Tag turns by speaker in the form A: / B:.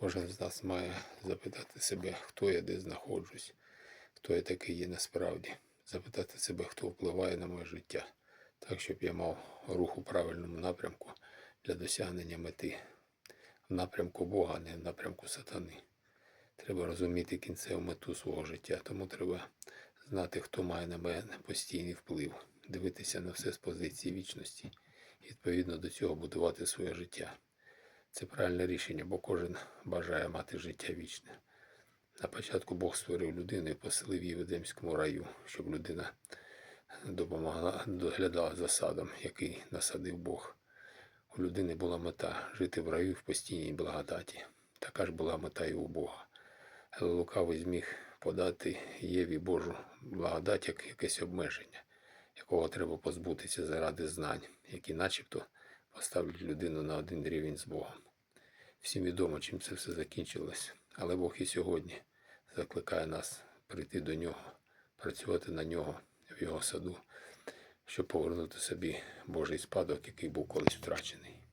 A: Кожен з нас має запитати себе, хто я, де знаходжусь, хто я такий є насправді. Запитати себе, хто впливає на моє життя, так, щоб я мав рух у правильному напрямку для досягнення мети. В напрямку Бога, а не в напрямку сатани. Треба розуміти кінцеву мету свого життя, тому треба знати, хто має на мене постійний вплив, дивитися на все з позиції вічності і відповідно до цього будувати своє життя. Це правильне рішення, бо кожен бажає мати життя вічне. На початку Бог створив людину і поселив її в Едемському раю, щоб людина допомогла, доглядала за садом, який насадив Бог. У людини була мета жити в раю в постійній благодаті. Така ж була мета і у Бога. Але лукавий зміг подати Єві Божу благодать як якесь обмеження, якого треба позбутися заради знань, які начебто поставлять людину на один рівень з Богом. Всім відомо, чим це все закінчилось, але Бог і сьогодні закликає нас прийти до нього, працювати на нього в його саду, щоб повернути собі Божий спадок, який був колись втрачений.